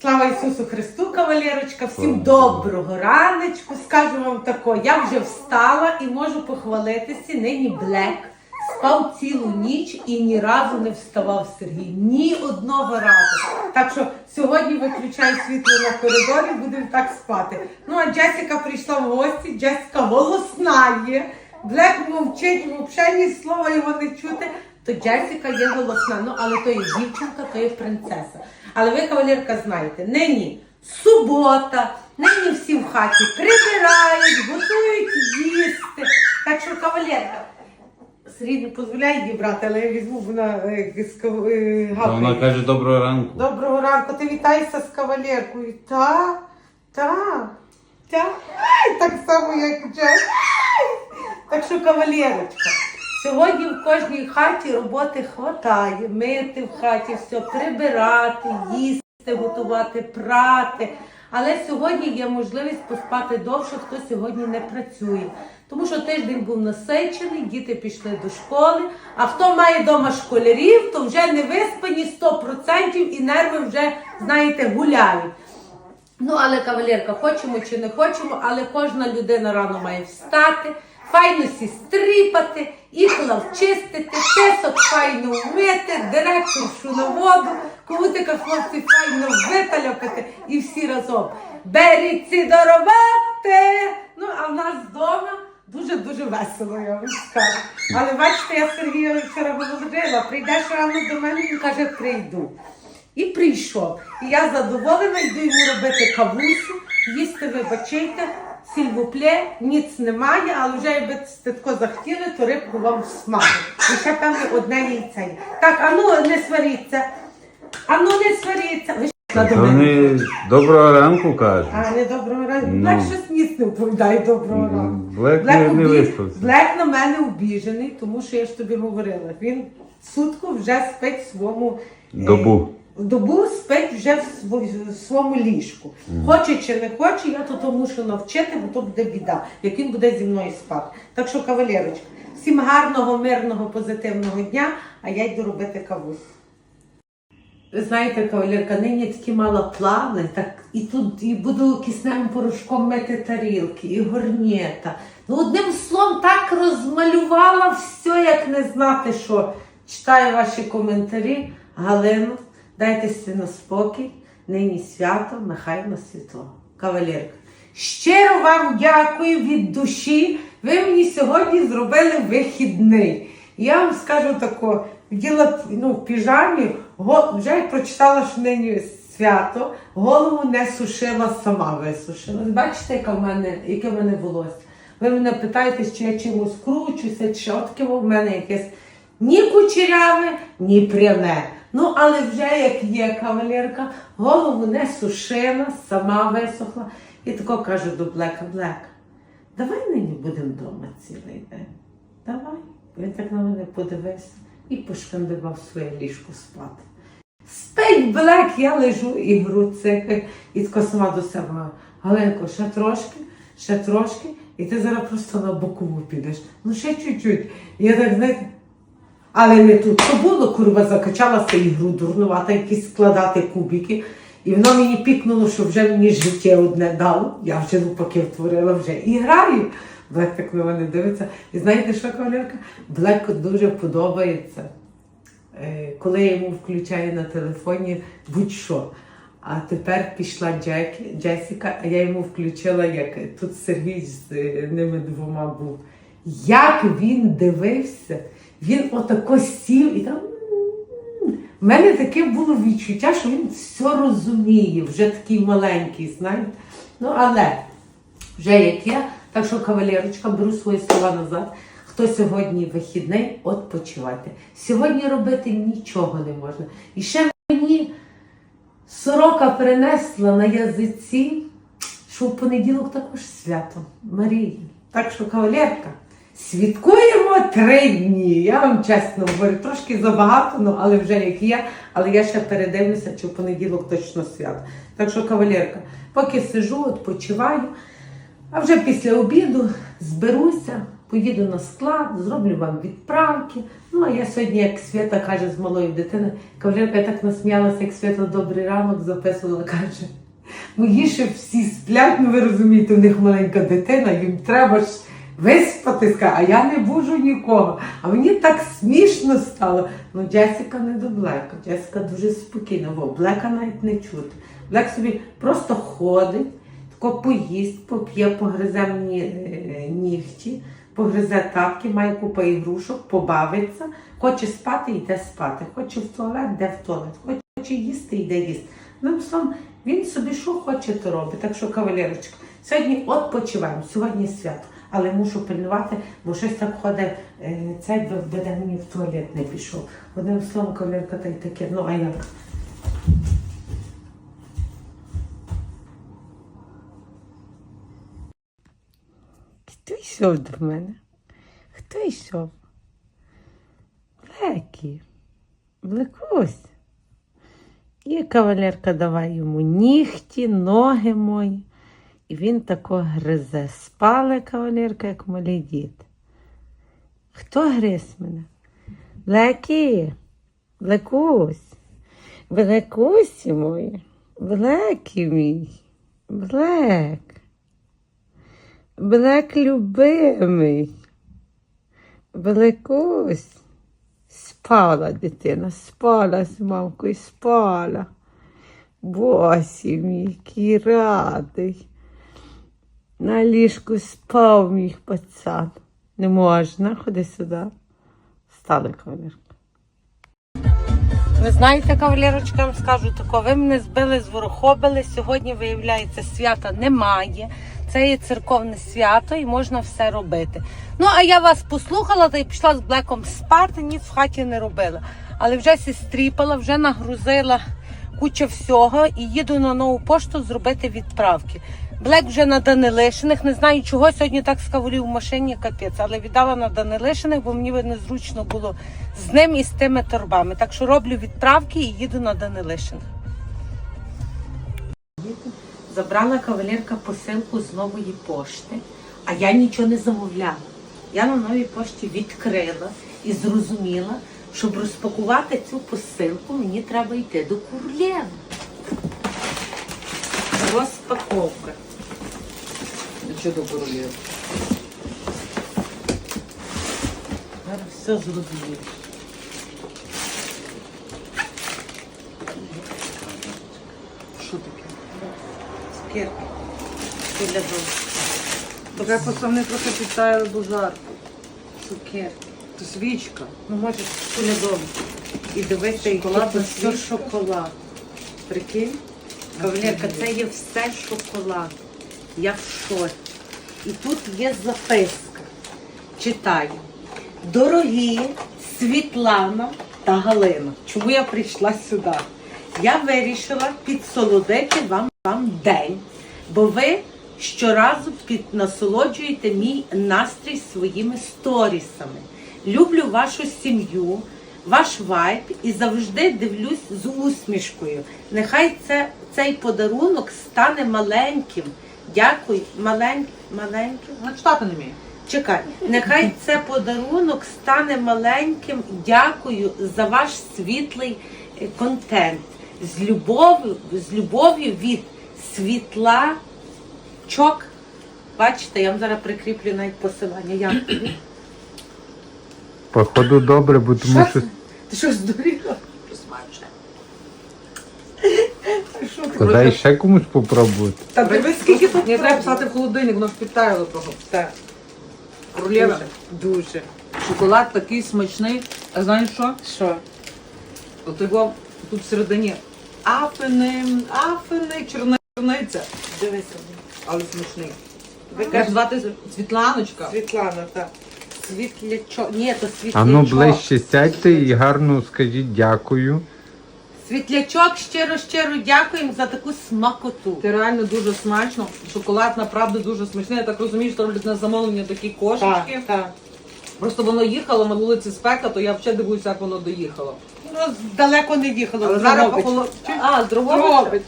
Слава Ісусу Христу, кавалерочка! Всім Слава доброго раночку. Скажу вам тако, я вже встала і можу похвалитися. Нині Блек спав цілу ніч і ні разу не вставав Сергій. Ні одного разу. Так що сьогодні виключаю світло на коридорі, будемо так спати. Ну а Джесіка прийшла в гості, Джесіка голосна є. Блек мовчить, взагалі ні слова його не чути. То Джесіка є голосна, ну але то є дівчинка, то є принцеса. Але ви, кавалерка, знаєте, нині субота, нині всі в хаті прибирають, готують їсти. Так що, кавалерка, Сергій не дозволяє її брати, але я візьму, вона е, з кав- е, Та гавкає. вона каже доброго ранку. Доброго ранку, ти вітаєшся з кавалеркою. Та, та, та. Ай, так само, як Джек. Ай! Так що, кавалерочка, сьогодні в кожній хаті роботи хватає. Мити в хаті, все, прибирати, їсти, готувати, прати. Але сьогодні є можливість поспати довше, хто сьогодні не працює. Тому що тиждень був насичений, діти пішли до школи. А хто має вдома школярів, то вже не виспані 100% і нерви вже, знаєте, гуляють. Ну, але кавалерка, хочемо чи не хочемо, але кожна людина рано має встати, файно сі стріпати, іклав чистити, тесок файно вмити, директоршу на воду, кутика хлопці файно виталяпити і всі разом. Беріться до роботи! Ну, а в нас вдома дуже-дуже весело, я вам скажу. Але бачите, я Сергія вчора говорила, прийдеш рано до мене, він каже, прийду. І прийшов. І я задоволена, йду йому робити кавусю, їсти, вибачайте, сільвупле, ніц немає, але вже якби сте тако захотіли, то рибку вам смажу. І ще певне одне яйце. є. Так, ану, не сваріться. Ану, не сваріться. Ви на до мене. Вони доброго ранку кажуть. А, не доброго ранку. Ну. Блек щось ніц не оповідає доброго Ну, ранку. Блек не- не обі- виспався. Блек на мене обіжений, тому що я ж тобі говорила. Він сутку вже спить в своєму е, Добу. Добу спить вже в сво- в своєму ліжку. Хоче чи не хоче, я то, то мушу навчити, бо то буде біда, як він буде зі мною спати. Так що, кавалерочка, всім гарного, мирного, позитивного дня, а я йду робити кавусь. Ви знаєте, кавалерка, нині такі мала плани, так і тут і буду кисневим порошком мити тарілки, і горнєта. Ну, одним словом, так розмалювала все, як не знати, що. Читаю ваші коментарі. Галину, дайте на спокій, нині свято, нехай на світло. Кавалерка. Щиро вам дякую від душі. Ви мені сьогодні зробили вихідний. Я вам скажу тако, вділа ну, в піжамі, го- вже як прочитала, що нині свято, голову не сушила, сама висушила. Бачите, яка в мене, яке в мене волосся? Ви мене питаєте, чи я чимось кручуся, чи от таке в мене якесь ні кучеряве, ні пряме. Ну, але вже як є кавалерка, голову не сушила, сама висохла. І тако кажу до Блека, Блек, давай нині будемо вдома цілий день. Давай. Він так на мене подивився і пошкандивав своє ліжко спати. Спить Блек, я лежу і гру цикаю, і тако сама до себе. Галенко, ще трошки, ще трошки, і ти зараз просто на бокову підеш. Ну ще чуть-чуть. Я так, знаєте, але не тут. То було, курва, закачалася ігру дурнувата, якісь складати кубики. І воно мені пікнуло, що вже мені життя одне дало. Я вже навпаки втворила вже і граю. Блек так на мене дивиться. І знаєте що, кавалерка? Блеку дуже подобається, е, коли я йому включаю на телефоні будь-що. А тепер пішла Джекі, Джесіка, а я йому включила, як тут Сергій з е, ними двома був. Як він дивився, він отако сів і там. У мене таке було відчуття, що він все розуміє, вже такий маленький, знаєте. Ну, але вже як я, так що, кавалерочка, беру свої слова назад. Хто сьогодні вихідний, відпочивайте. Сьогодні робити нічого не можна. І ще мені сорока принесла на язиці, що в понеділок також свято Марії. Так що, кавалерка, святкуємо три дні. Я вам чесно говорю, трошки забагато, ну, але вже як є. Але я ще передивлюся, чи в понеділок точно свято. Так що, кавалерка, поки сижу, відпочиваю, а вже після обіду зберуся, поїду на склад, зроблю вам відправки. Ну, а я сьогодні, як Свята каже з малою дитиною, кавалерка я так насміялася, як Свята добрий ранок записувала, каже. Мої ще всі сплять, ну ви розумієте, у них маленька дитина, їм треба ж виспатися, а я не бужу нікого. А мені так смішно стало. Ну, Джесіка не до Блека. Джесіка дуже спокійна, бо Блека навіть не чути. Блек собі просто ходить, тако поїсть, поп'є, погризе мені е, нігті, погризе тапки, має купа ігрушок, побавиться, хоче спати, йде спати, хоче в туалет, йде в туалет, хоче їсти, йде їсти. Ну, словом, він собі що хоче, то робить. Так що, кавалерочка, сьогодні відпочиваємо, сьогодні свято. Але мушу пильнувати, бо щось так ходить, е, цей би де мені в туалет не пішов. Одним словом, кавалерка та й таке. Ну, а як? Хто йшов до мене? Хто йшов? Блекі. Блекусь. І кавалерка давай йому нігті, ноги мої. І він тако гризе. Спали кавалерка, як малий діти. Хто гриз мене? Блекі, Блекусь, Блекусі мої, Блекі мій, Блек. Блек любимий. Блекусь. Спала дитина, спала з мамкою, спала. Босі мій, який радий. На ліжку спав мій пацан. Не можна, ходи сюди. Стали кавалерка. Ви знаєте, кавалерочка, вам скажу тако, ви мене збили, зворохобили. Сьогодні, виявляється, свята немає. Це є церковне свято і можна все робити. Ну, а я вас послухала та й пішла з Блеком спати, ніц в хаті не робила. Але вже сістріпала, вже нагрузила куча всього і їду на нову пошту зробити відправки. Блек вже на Данилишиних, не знаю чого сьогодні так скавулів в машині, капець, але віддала на Данилишиних, бо мені незручно було з ним і з тими торбами. Так що роблю відправки і їду на Данилишиних. Забрала кавалерка посилку з нової пошти, а я нічого не замовляла. Я на новій пошті відкрила і зрозуміла, щоб розпакувати цю посилку, мені треба йти до Курлєва. Розпаковка. Що до королів? Зараз все зрозуміло. Що таке? Цукерки. Біля дому. Таке пацани трохи підтаяли бо жарко. Цукерки. Це свічка. Ну, може, біля. І дивися, який Шоколадна все шоколад. Прикинь? Кавалерка, це є все шоколад. Я в шоці. І тут є записка. Читаю. Дорогі Світлана та Галина. Чому я прийшла сюди? Я вирішила підсолодити вам, вам день, бо ви щоразу під, насолоджуєте мій настрій своїми сторісами. Люблю вашу сім'ю, ваш вайб і завжди дивлюсь з усмішкою. Нехай це, цей подарунок стане маленьким. Дякую, маленьким, маленьким. Вона читати не вміє. Чекай, нехай це подарунок стане маленьким. Дякую за ваш світлий е, контент. З любов'ю, з любов'ю від світла чок. Бачите, я вам зараз прикріплю навіть посилання. Як тобі? Походу добре, бо тому що? Ти що здуріла? Що ти? ще комусь попробувати. Та дивись, скільки тут Не треба писати в холодильник, воно ж підтаяло. Так, Королєва. дуже. Шоколад такий смачний. А знаєш що? Що? От його тут всередині афини, афини, чорниця. Дивися. Але смачний. Ви кажете, звати Світланочка? Світлана, так. Світлячок. Ні, то світлячок. А ну ближче сядьте і гарно скажіть дякую. Світлячок, щиро, щиро дякуємо за таку смакоту. Це реально дуже смачно. Шоколад направду дуже смачний. Я так розумію, що роблять на замовлення такі кошечки. так. Просто воно їхало на вулиці спека, то я взагалі дивуюся, як воно доїхало. Ну, далеко не їхало. Але зараз Дрогобича. похолод... А, з Дрогобича? Дрогобич.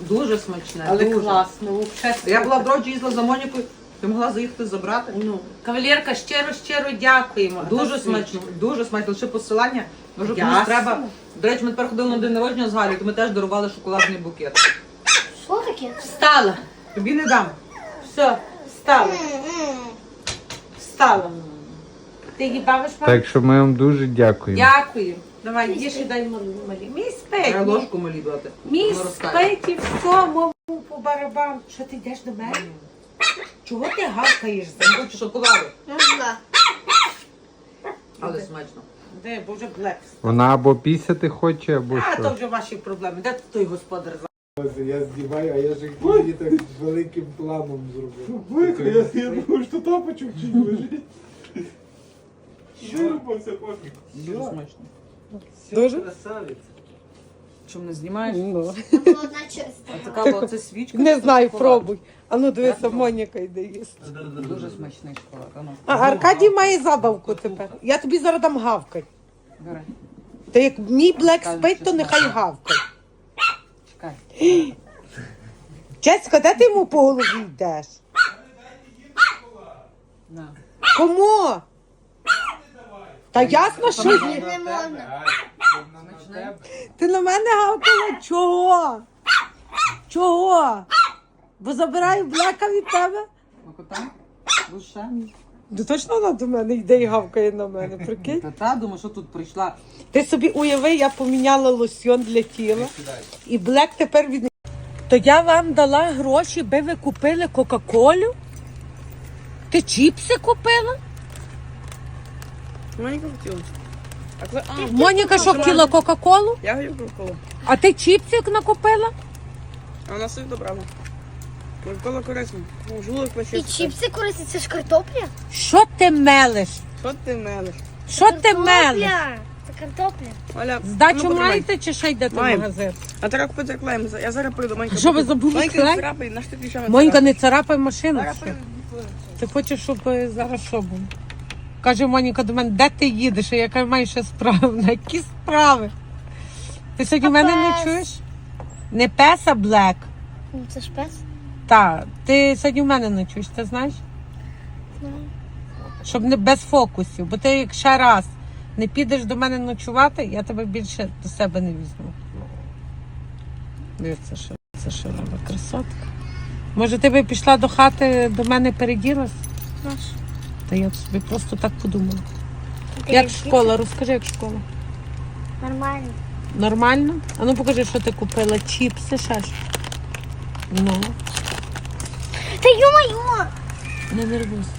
Дуже смачне. Але дуже. класно, взагалі. Я була в Дроджі, їздила за Монікою, Ти могла заїхати забрати. Ну, кавалерка, щиро, щиро дякуємо. Дуже смачно, дуже смачно. Лише посилання. Може Ясно. треба. До речі, ми тепер ходили на день народження з Галю, то ми теж дарували шоколадний букет. Що таке? Встала. Тобі не дам. Все, встала. Встала. Ти її бавиш, мам? Так що ми вам дуже дякуємо. Дякую. Давай, їж і дай малі. малі. Мій спить. Треба ложку малі дати. Мій Воно розтає. спить і все, мову по барабану. Що ти йдеш до мене? Чого ти гавкаєш за мною? Хочу шоколаду, Ну, але смачно. Де, бо вже блек. Вона або пісяти хоче, або А, то що. вже ваші проблеми. Де той господар? за? Я знімаю, а я ж її так з великим планом зробив. Вико, я, я думаю, що тапочок чуть лежить. Вирубався пофіг. Дуже смачно. Дуже? Красавець. Чому не знімаєш? Ну. Одна чиста. А така була це свічка. Не знаю, шоколад? пробуй. А ну дивися, Моніка йде їсти. Дуже смачний шоколад. А ну. А Аркадій має забавку тепер. Я тобі зараз дам гавкать. Бери. Та як мій блек Кажуть, спить, то що нехай смачно. гавкає. Чекай. Чесько, де ти йому по голові йдеш? На. Кому? Та ясно, що. Не можна. Ти на мене гавкала? Чого? Чого? Бо забираю блека від тебе? Макота? Душа? Ну точно вона до мене йде і гавкає на мене, прикинь? Та та, думаю, що тут прийшла. Ти собі уяви, я поміняла лосьон для тіла. І блек тепер від. То я вам дала гроші, би ви купили Кока-Колю? Ти чіпси купила? Моніка хотіла. А коли... А, Моніка що хотіла Кока-Колу? я говорю Кока-Колу. А ти чіпсик накупила? А вона собі добрала. Кока-Кола корисна. Ну, Жулик І плаче. чіпси користі, це ж картопля? Що ти мелиш? Що ти мелиш? Що ти мелиш? Картопля. Це картопля. Оля, Здачу ну, маєте чи ще йдете в Маємо. магазин? А треба купити клейм. Я зараз прийду. Монька. Що ви буде- забули Монька, клей? не царапай, наш ти пішов. Монька, не царапай машину. Зараз ще. прийду. Ти хочеш, щоб е, зараз що було? Каже Моніка до мене, де ти їдеш? А я кажу, маю ще справи. На які справи? Ти сьогодні мене не Пес. чуєш? Не пес, а блек. Ну, Це ж пес. Так, ти сьогодні в мене не чуєш, ти знаєш? Знаю. Щоб не без фокусів, бо ти як ще раз не підеш до мене ночувати, я тебе більше до себе не візьму. Дивіться, що це що красотка. Може, ти би пішла до хати до мене переділась? Наш. Та я собі просто так подумала. Ти Як школа? Розкажи, як школа. Нормально. Нормально? А ну покажи, що ти купила. Чіпси, ще що. Ну, Та ё-моё! не нервуйся.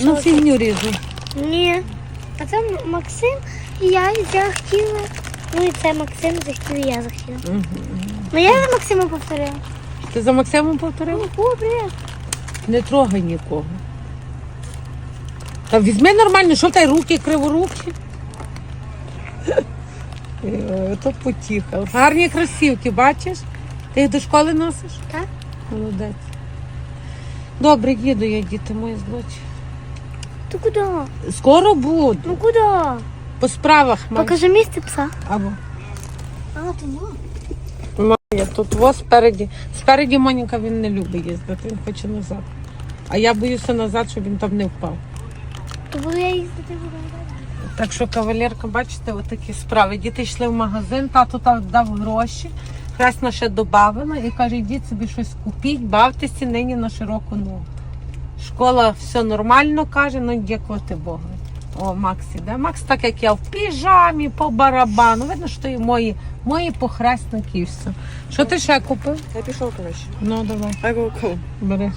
Ну, фігню різну. Ні. А це Максим і я захотіла. Ну і це Максим захотів, і я захотіла. Ну я за Максима повторила. Ти за Максимом повторила? О, привіт. Не трогай нікого. Та візьми нормально, що в тебе руки криворукі? Е, То потіха. Гарні кросівки, бачиш? Ти їх до школи носиш? Так. Молодець. Добре, їду я, діти мої злочі. Ти куди? Скоро буду. Ну куди? По справах маю. Покажи місце пса. Або. А, ти ну. Я тут во спереді. Спереді Моніка він не любить їздити, він хоче назад. А я боюся назад, щоб він там не впав. То буду я їздити. Так що, кавалерка, бачите, отакі справи. Діти йшли в магазин, тато там дав гроші, Хресна ще додавила і каже, йдіть собі щось купіть, бавтеся нині на широку ногу. Школа все нормально каже, ну дякувати Богу. О, Макс іде. Макс, так як я в піжамі, по барабану. Видно, що і мої, мої похресники і все. Що ти ще купив? Я пішов, коротше. Ну, давай, Хай Кока-Колу. бери.